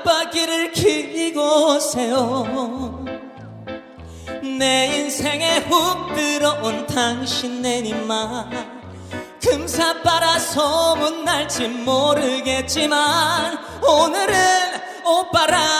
깜빡이를 켜고 오세요. 내 인생에 훅 들어온 당신 내님만 금사 빨아 소문날지 모르겠지만 오늘은 오빠랑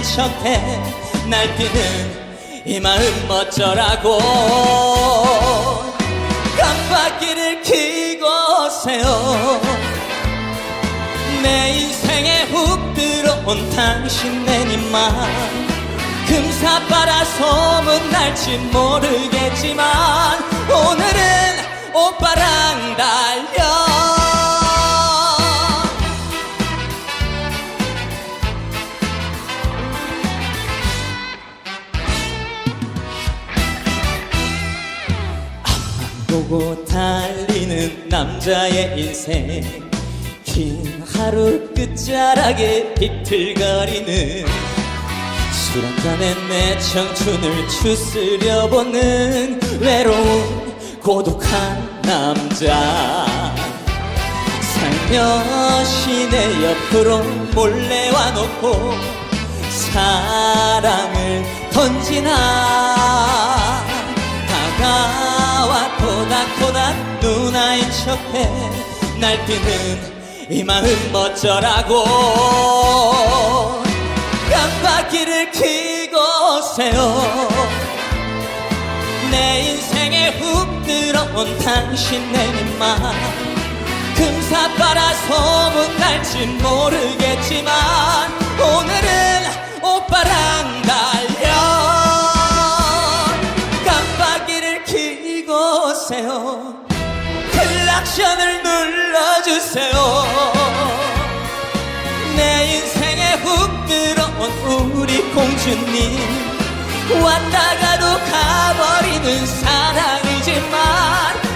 누나인 척해. 날뛰는 이 마음 어쩌라고. 깜빡이를 켜고 오세요. 내 인생에 훅 들어온 당신 내님만 금사 빨아 소문날지 모르겠지만 오늘은 오빠랑 보고 달리는 남자의 인생. 긴 하루 끝자락에 비틀거리는 술 한잔에 내 청춘을 추스려 보는 외로운 고독한 남자. 살며시 내 옆으로 몰래 와놓고 사랑을 던지나 척해 날뛰는 이 마음 어쩌라고. 깜빡이를 켜고 오세요. 내 인생에 훅 들어 온 당신 내님만. 금사 빨아 소문날지 모르겠지만 클락션을 눌러주세요. 내 인생에 훅 들어온 우리 공주님 왔다가도 가버리는 사랑이지만